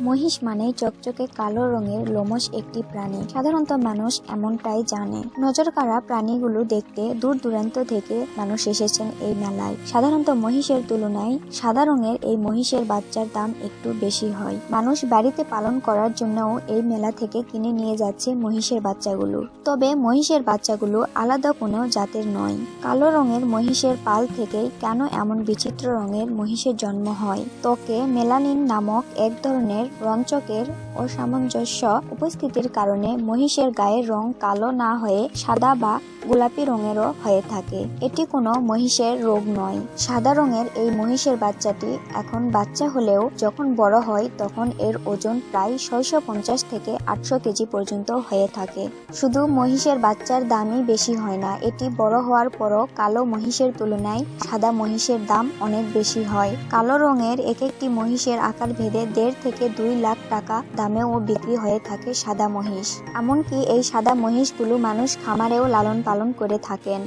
মহিষ মানে চকচকে কালো রঙের লোমশ একটি প্রাণী। সাধারণত মানুষ এমনটাই জানে। নজর কাড়া প্রাণীগুলো দেখতে দূর দূরান্ত থেকে মানুষ এসেছেন এই মেলায়। সাধারণত মহিষের তুলনায় সাদা রঙের এই মহিষের বাচ্চার দাম একটু বেশি হয়। মানুষ বাড়িতে পালন করার জন্যও এই মেলা থেকে কিনে নিয়ে যাচ্ছে মহিষের বাচ্চাগুলো। তবে মহিষের বাচ্চাগুলো আলাদা কোনো জাতের নয়। কালো রঙের মহিষের পাল থেকে কেন এমন বিচিত্র রঙের মহিষের জন্ম হয়? ত্বকে মেলানিন নামক এক ধরনের রঞ্চকের অসামঞ্জস্য উপস্থিতির কারণে মহিষের গায়ের রং কালো না হয়ে সাদা বা গোলাপি রঙেরও হয়ে থাকে। এটি কোনো মহিষের রোগ নয়। সাদা রঙের এই মহিষের বাচ্চাটি এখন বাচ্চা হলেও যখন বড় হয় তখন এর ওজন প্রায় ছয়শো পঞ্চাশ থেকে আটশো কেজি পর্যন্ত হয়ে থাকে। শুধু মহিষের বাচ্চার দামই বেশি হয় না, এটি বড় হওয়ার পরও কালো মহিষের তুলনায় সাদা মহিষের দাম অনেক বেশি হয়। কালো রঙের এক একটি মহিষের আকার ভেদে দেড় থেকে দুই লাখ টাকা দামেও বিক্রি হয়ে থাকে সাদা মহিষ। এমনকি এই সাদা মহিষগুলো মানুষ খামারেও লালন পালন করে থাকেন।